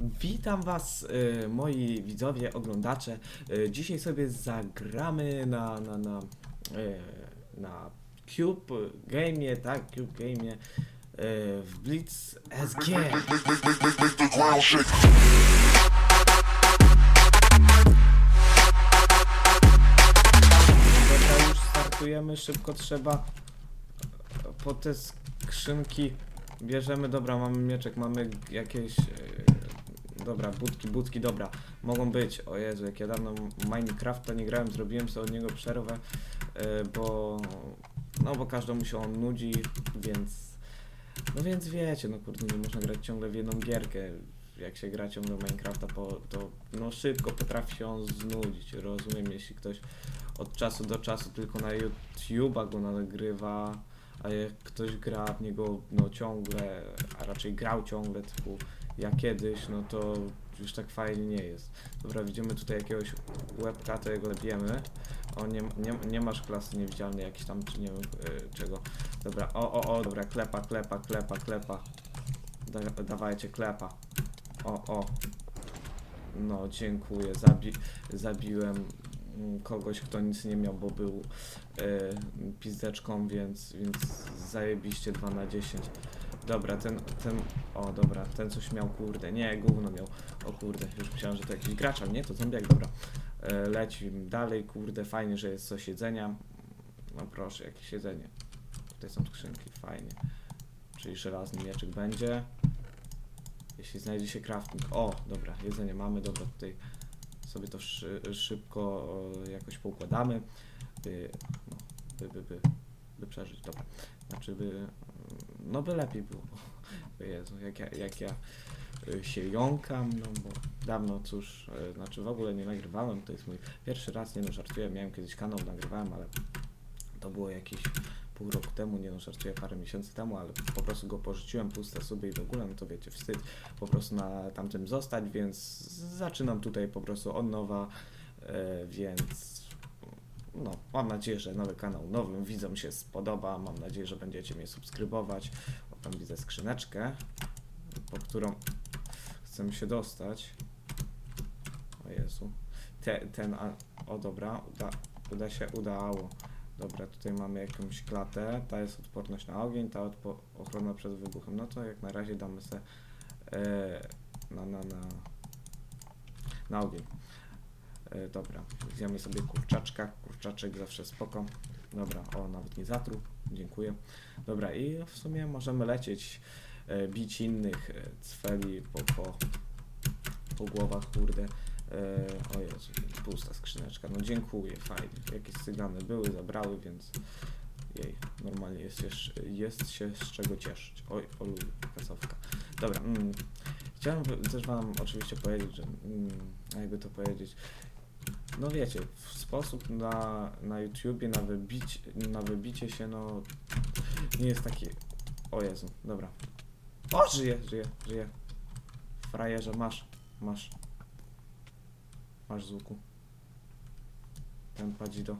Witam Was, y, moi widzowie, oglądacze. Y, dzisiaj sobie zagramy na, na, na, y, na Cube Game, tak, Cube Game w Blitz SG. już startujemy, szybko trzeba po te skrzynki bierzemy, dobra, mamy mieczek, mamy jakieś, dobra, budki, budki, dobra, mogą być, o Jezu, jak ja dawno Minecrafta nie grałem, zrobiłem sobie od niego przerwę, e, bo, no bo każdemu się on nudzi, więc, no więc wiecie, no kurde, nie można grać ciągle w jedną gierkę, jak się gra ciągle Minecrafta, po, to no szybko potrafi się on znudzić, rozumiem, jeśli ktoś od czasu do czasu tylko na YouTube'a go nagrywa, a jak ktoś gra w niego no ciągle, a raczej grał ciągle, typu ja kiedyś, no to już tak fajnie nie jest. Dobra, widzimy tutaj jakiegoś łebka, to jego bijemy. O, nie, nie, nie masz klasy niewidzialnej jakiś tam, czy nie wiem y, czego. Dobra, o, o, o, dobra, klepa, klepa, klepa, klepa. Da, dawajcie, klepa. O, o. No, dziękuję. Zabi zabiłem kogoś, kto nic nie miał, bo był e, pizdeczką, więc, więc zajebiście 2 na 10. Dobra, ten, ten, o dobra, ten coś miał, kurde, nie, gówno miał, o kurde, już myślałem, że to jakiś gracz, ale nie, to zombiak, dobra. E, dalej, kurde, fajnie, że jest coś jedzenia. No proszę, jakieś jedzenie. Tutaj są skrzynki, fajnie. Czyli żelazny mieczek będzie. Jeśli znajdzie się crafting. O, dobra, jedzenie mamy, dobra, tutaj sobie to szy, szybko o, jakoś poukładamy, by, no, by, by, by, by przeżyć, dobra. Znaczy, by, no by lepiej było. O Jezu, jak ja, jak ja y, się jąkam, no bo dawno, cóż, y, znaczy w ogóle nie nagrywałem, to jest mój pierwszy raz, nie no, żartuję, miałem kiedyś kanał, nagrywałem, ale to było jakieś pół roku temu, nie no, żartuję parę miesięcy temu, ale po prostu go porzuciłem, puste sobie i w ogóle, no to wiecie, wstyd po prostu na tamtym zostać, więc zaczynam tutaj po prostu od nowa, e, więc no, mam nadzieję, że nowy kanał nowym widzom się spodoba, mam nadzieję, że będziecie mnie subskrybować, o tam widzę skrzyneczkę, po którą chcę się dostać, o Jezu, Te, ten, o dobra, uda, uda się, udało. Dobra, tutaj mamy jakąś klatę, ta jest odporność na ogień, ta ochrona przed wybuchem. No to jak na razie damy se e, na, na, na, na ogień. E, dobra, zjemy sobie kurczaczka, kurczaczek zawsze spoko. Dobra, o, nawet nie zatruł, dziękuję. Dobra, i w sumie możemy lecieć, e, bić innych cweli po, po, po głowach, kurde. E, o Jezu, pusta skrzyneczka. No dziękuję, fajnie. Jakieś cygany były, zabrały, więc jej, normalnie jest, jeszcze, jest się z czego cieszyć. Oj, o lubię, kasowka. Dobra, mm, chciałem też wam oczywiście powiedzieć, że mm, jakby to powiedzieć, no wiecie, w sposób na, na YouTubie, na, wybić, na wybicie się, no nie jest taki, o Jezu, dobra. O, żyje, żyje, żyje. Frajerze, masz, masz. Masz z łuku. Ten padzido.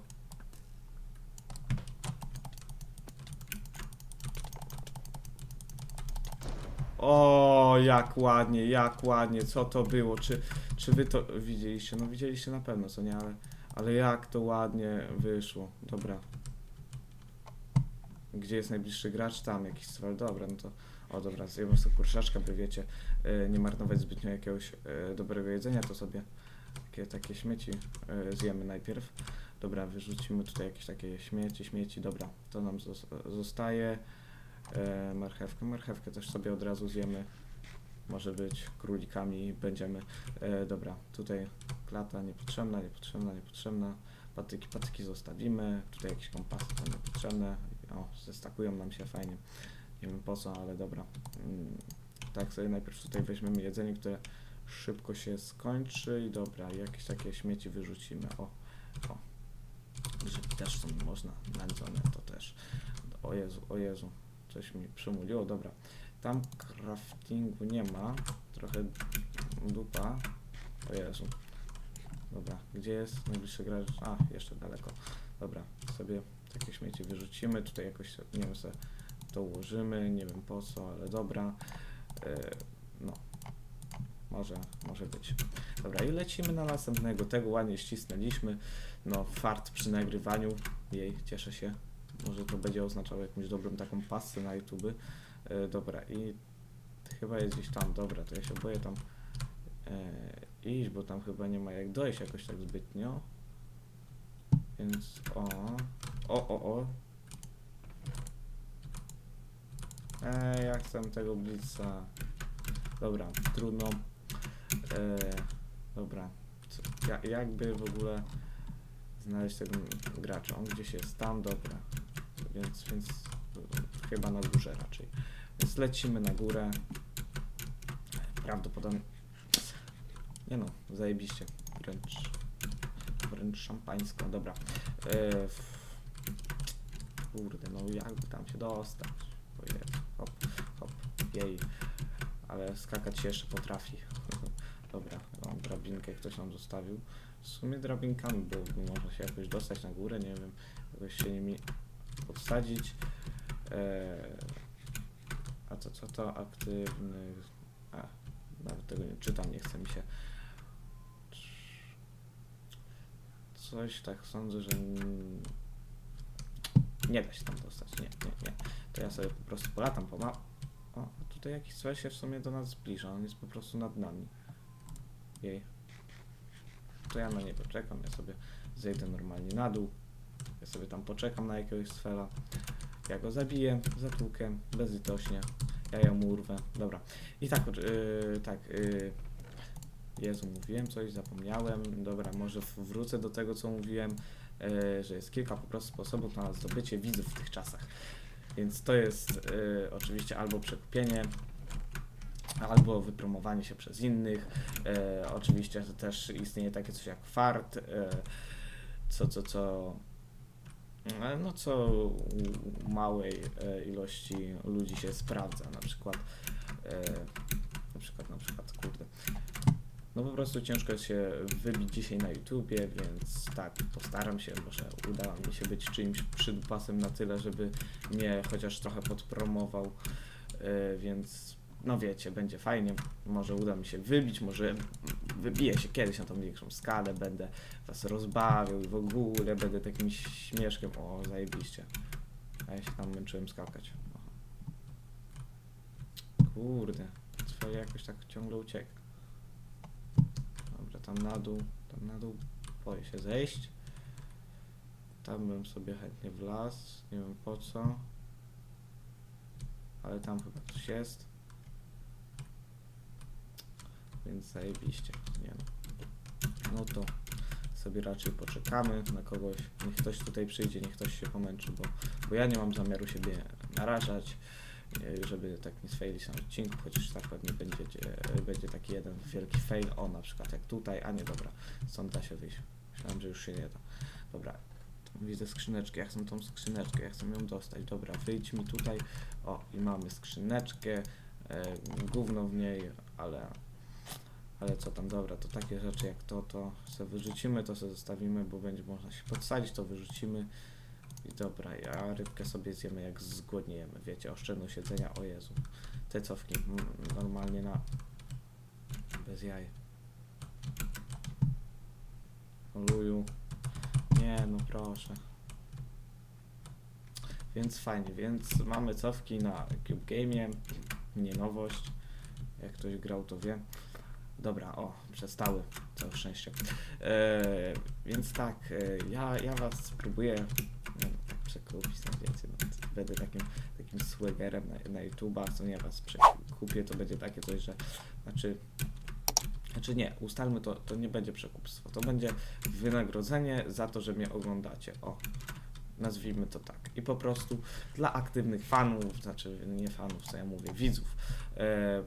O, jak ładnie, jak ładnie, co to było? Czy, czy wy to widzieliście? No widzieliście na pewno, co nie, ale, ale jak to ładnie wyszło. Dobra. Gdzie jest najbliższy gracz? Tam jakiś cel. Dobra, no to. O dobra, zjemy sobie kurczaczka, by wiecie, e, nie marnować zbytnio jakiegoś e, dobrego jedzenia, to sobie takie, takie śmieci e, zjemy najpierw. Dobra, wyrzucimy tutaj jakieś takie śmieci, śmieci, dobra, to nam zos- zostaje. E, marchewkę, marchewkę też sobie od razu zjemy. Może być królikami będziemy. E, dobra, tutaj klata niepotrzebna, niepotrzebna, niepotrzebna. Patyki, patyki zostawimy. Tutaj jakieś kompasy są niepotrzebne. O, zestakują nam się fajnie. Nie wiem po co, ale dobra. Mm, tak sobie najpierw tutaj weźmiemy jedzenie, które szybko się skończy i dobra, jakieś takie śmieci wyrzucimy. O, o. Grzyby też są można nędzone, to też. O Jezu, o Jezu. Coś mi przymuliło, dobra. Tam craftingu nie ma. Trochę dupa. O Jezu. Dobra, gdzie jest najbliższy gracz? A, jeszcze daleko. Dobra, sobie takie śmieci wyrzucimy. Tutaj jakoś, nie wiem, sobie to ułożymy. Nie wiem po co, ale dobra. E, no. Może, może być. Dobra, i lecimy na następnego. Tego ładnie ścisnęliśmy. No, fart przy nagrywaniu. Jej, cieszę się. Może to będzie oznaczało jakąś dobrą taką pasę na YouTube. E, dobra, i chyba jest gdzieś tam. Dobra, to ja się boję tam e, iść, bo tam chyba nie ma jak dojść jakoś tak zbytnio. Więc o, o, o, o. Eee, ja chcę tego blitza. Dobra, trudno. Eee, dobra. Co, ja, jakby w ogóle znaleźć tego gracza? On gdzieś jest tam, dobra. Więc, więc chyba na górze raczej. Więc lecimy na górę. Prawdopodobnie. Nie no, zajebiście. Wręcz. Wręcz szampańsko. Dobra. F- kurde, no jakby tam się dostać? O Jezu. Hop, hop, jej. Ale skakać się jeszcze potrafi. Dobra, mam drabinkę, ktoś nam zostawił. W sumie drabinkami, bo można się jakoś dostać na górę, nie wiem, jakoś się nimi podsadzić. Eee, a to co to? Aktywny... A, nawet tego nie czytam, nie chce mi się. Coś tak sądzę, że nie da się tam dostać. Nie, nie, nie. To ja sobie po prostu polatam pomału. O, tutaj jakiś cel się w sumie do nas zbliża. On jest po prostu nad nami. Jej. To ja na nie poczekam. Ja sobie zejdę normalnie na dół. Ja sobie tam poczekam na jakiegoś sfera. Ja go zabiję, zatłukę, bezlitośnie. Ja ją urwę. Dobra. I tak, yy, tak. Yy, Jezu, mówiłem coś, zapomniałem. Dobra, może wrócę do tego, co mówiłem, yy, że jest kilka po prostu sposobów na zdobycie widzów w tych czasach. Więc to jest y, oczywiście albo przekupienie, albo wypromowanie się przez innych. E, oczywiście to też istnieje takie coś jak fart, e, co, co, co, e, no co u małej e, ilości ludzi się sprawdza, na przykład, e, na przykład, na przykład, kurde. No po prostu ciężko jest się wybić dzisiaj na YouTubie, więc tak, postaram się, może uda mi się być czyimś przydupasem na tyle, żeby mnie chociaż trochę podpromował, yy, więc no wiecie, będzie fajnie, może uda mi się wybić, może wybiję się kiedyś na tą większą skalę, będę was rozbawiał i w ogóle będę takim śmieszkiem, o zajebiście, a ja się tam męczyłem skakać. Kurde, swoje jakoś tak ciągle ucieka. Dobra, tam na dół, tam na dół boję się zejść. Tam bym sobie chętnie wlazł, nie wiem po co. Ale tam chyba coś jest. Więc zajebiście, nie no. No to sobie raczej poczekamy na kogoś. Niech ktoś tutaj przyjdzie, niech ktoś się pomęczy, bo, bo ja nie mam zamiaru siebie narażać, e, żeby tak nie sfailić na odcinku, chociaż tak pewnie będzie, będzie taki jeden wielki fail, o na przykład jak tutaj, a nie dobra, stąd da się wyjść. Myślałem, że już się nie da. Dobra, widzę skrzyneczkę, ja chcę tą skrzyneczkę, ja chcę ją dostać. Dobra, wyjdź mi tutaj, o i mamy skrzyneczkę, e, gówno w niej, ale ale co tam, dobra, to takie rzeczy jak to, to sobie wyrzucimy, to sobie zostawimy, bo będzie można się podsadzić, to wyrzucimy. I dobra, a rybkę sobie zjemy jak zgłodniejemy, wiecie, oszczędność jedzenia, o Jezu. Te cofki, mm, normalnie na... bez jaj. Oluju. Nie, no proszę. Więc fajnie, więc mamy cofki na Cube Game'ie, nie nowość. Jak ktoś grał, to wie. Dobra, o, przestały, całe szczęście. E, więc tak, e, ja, ja was spróbuję wiem, tak przekupić, no wiecie, no, będę takim, takim swaggerem na, na YouTube'a, co nie was przekupię, to będzie takie coś, że, znaczy, znaczy nie, ustalmy to, to nie będzie przekupstwo, to będzie wynagrodzenie za to, że mnie oglądacie, o, nazwijmy to tak. I po prostu dla aktywnych fanów, znaczy nie fanów, co ja mówię, widzów,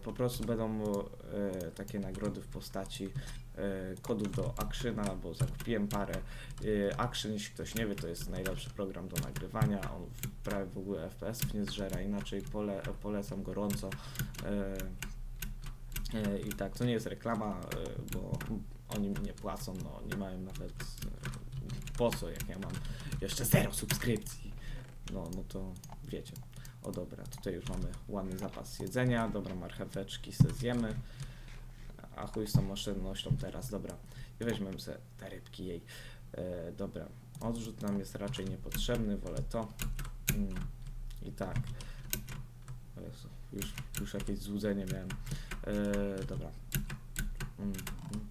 po prostu będą e, takie nagrody w postaci e, kodów do Actiona, bo zakupiłem parę. E, Action, jeśli ktoś nie wie, to jest najlepszy program do nagrywania, on prawie w ogóle FPS-ów nie zżera, inaczej pole, polecam gorąco. E, e, I tak, to nie jest reklama, e, bo oni mi nie płacą, no nie mają nawet e, po co, jak ja mam jeszcze zero subskrypcji. No, no to wiecie. O dobra, tutaj już mamy ładny zapas jedzenia, dobra marcheweczki se zjemy. A, chuj z tą oszczędnością teraz, dobra. I weźmiemy sobie te rybki jej. E, dobra, odrzut nam jest raczej niepotrzebny, wolę to. Mm, I tak. Jezu, już, już jakieś złudzenie miałem. E, dobra. Mm, mm.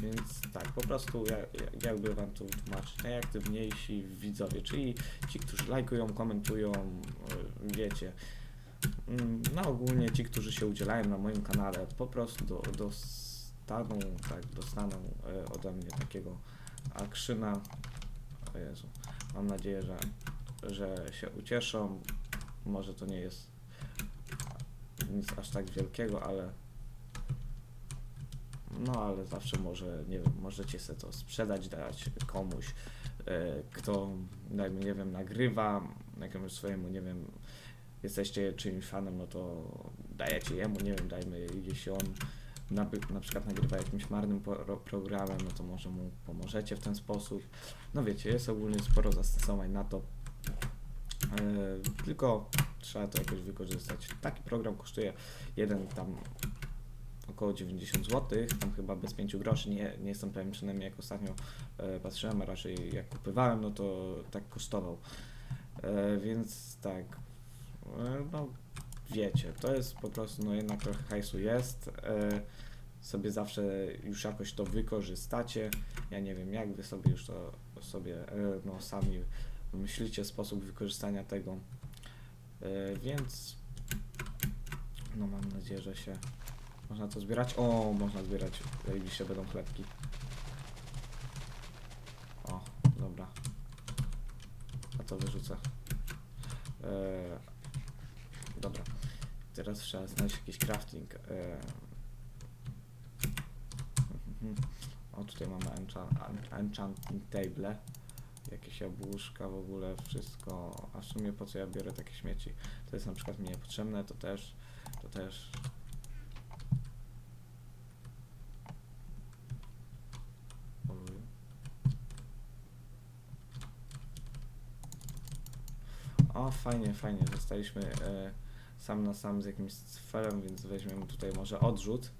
Więc tak, po prostu ja, ja- jakby wam to tłumaczyć, najaktywniejsi widzowie, czyli ci, którzy lajkują, komentują, e, wiecie, Mm, no ogólnie ci, którzy się udzielają na moim kanale, po prostu do, dostaną, tak, dostaną e, ode mnie takiego akrzyna. O Jezu, mam nadzieję, że, że się ucieszą. Może to nie jest nic aż tak wielkiego, ale no ale zawsze może, nie wiem, możecie sobie to sprzedać, dać komuś, e, kto, dajmy, nie wiem, nagrywa jakiemuś swojemu, nie wiem, jesteście czyimś fanem, no to dajecie jemu, nie wiem, dajmy, jeśli on na, na przykład nagrywa jakimś marnym pro, programem, no to może mu pomożecie w ten sposób. No wiecie, jest ogólnie sporo zastosowań na to. E, tylko trzeba to jakoś wykorzystać. Taki program kosztuje jeden tam około 90 zł, tam chyba bez 5 groszy, nie, nie jestem pewien, przynajmniej jak ostatnio e, patrzyłem, a raczej jak kupywałem, no to tak kosztował. E, więc tak, e, no wiecie, to jest po prostu, no jednak trochę hajsu jest, sobie zawsze już jakoś to wykorzystacie, ja nie wiem jak wy sobie już to sobie, no sami myślicie sposób wykorzystania tego, więc no mam nadzieję, że się można to zbierać. O, można zbierać. Zajebiście będą chlebki. O, dobra. A to wyrzucę. Eee, dobra. Teraz trzeba znaleźć jakiś crafting. Eee. O, tutaj mamy encha- en- enchanting table. Jakieś jabłuszka w ogóle, wszystko. A w sumie po co ja biorę takie śmieci? To jest na przykład mi niepotrzebne, to też, to też. O, fajnie, fajnie. Zostaliśmy e, sam na sam z jakimś cfelem, więc weźmiemy tutaj może odrzut.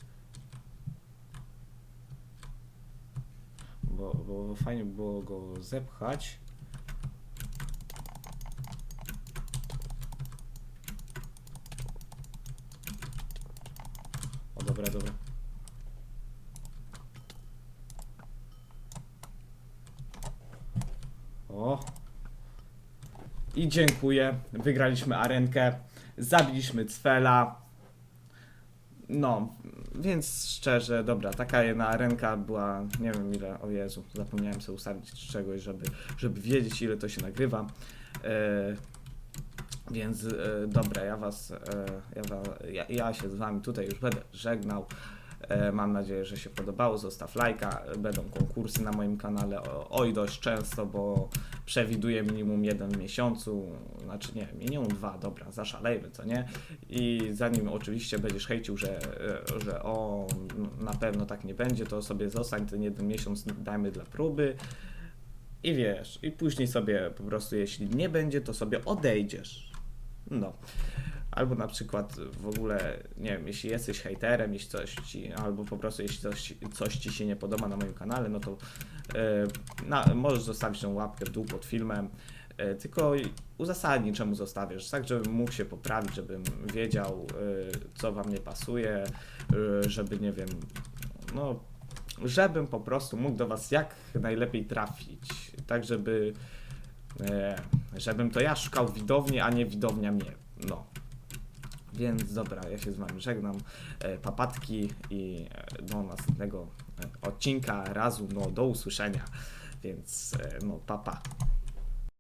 Bo, bo fajnie by było go zepchać. O, dobra, dobra. O. I dziękuję. Wygraliśmy arenkę. Zabiliśmy Cfela. No, więc szczerze, dobra, taka jedna arenka była, nie wiem ile, o Jezu, zapomniałem sobie ustawić czegoś, żeby, żeby wiedzieć ile to się nagrywa. E, więc e, dobra, ja was, e, ja, ja, ja się z wami tutaj już będę żegnał. E, Mam nadzieję, że się podobało. Zostaw lajka. Będą konkursy na moim kanale. Oj, dość często, bo przewiduję minimum jeden w miesiącu. Znaczy nie, minimum dwa, dobra, zaszalejmy, co nie? I zanim oczywiście będziesz hejcił, że, e, że o, na pewno tak nie będzie, to sobie zostań ten jeden miesiąc, dajmy dla próby. I wiesz, i później sobie po prostu, jeśli nie będzie, to sobie odejdziesz. No. Albo na przykład w ogóle, nie wiem, jeśli jesteś hejterem, jeśli coś ci, albo po prostu jeśli coś, coś ci się nie podoba na moim kanale, no to e, na, możesz zostawić tą łapkę w dół pod filmem. E, tylko uzasadnij, czemu zostawiasz, tak żebym mógł się poprawić, żebym wiedział, e, co wam nie pasuje, e, żeby, nie wiem, no, żebym po prostu mógł do was jak najlepiej trafić, tak żeby, żebym to ja szukał widowni, a nie widownia mnie, no. Więc dobra, ja się z wami żegnam. E, papatki i e, do następnego e, odcinka razu, no do usłyszenia. Więc no papa. Pa.